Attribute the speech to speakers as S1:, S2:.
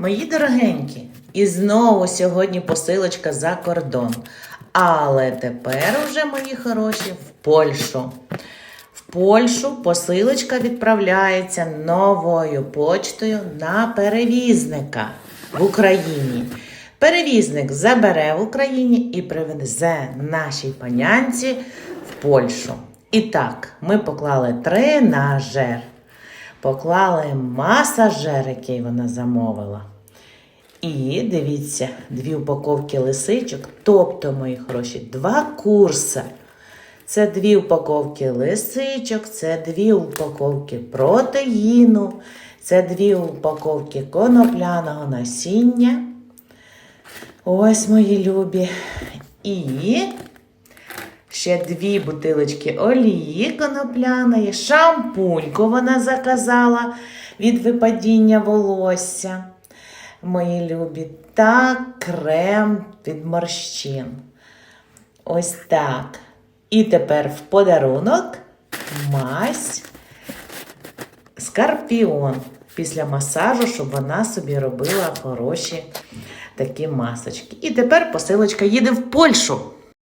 S1: Мої дорогенькі, і знову сьогодні посилочка за кордон. Але тепер уже, мої хороші, в Польщу. В Польщу посилочка відправляється новою почтою на перевізника в Україні. Перевізник забере в Україні і привезе нашій панянці в Польщу. І так, ми поклали тренажер, поклали масажер, який вона замовила. І дивіться, дві упаковки лисичок, тобто, мої хороші, два курси. Це дві упаковки лисичок, це дві упаковки протеїну, це дві упаковки конопляного насіння. Ось мої любі. І ще дві бутилочки олії конопляної, шампуньку вона заказала від випадіння волосся. Мої любі, та крем від морщин. Ось так. І тепер в подарунок мазь скорпіон після масажу, щоб вона собі робила хороші такі масочки. І тепер посилочка їде в Польщу.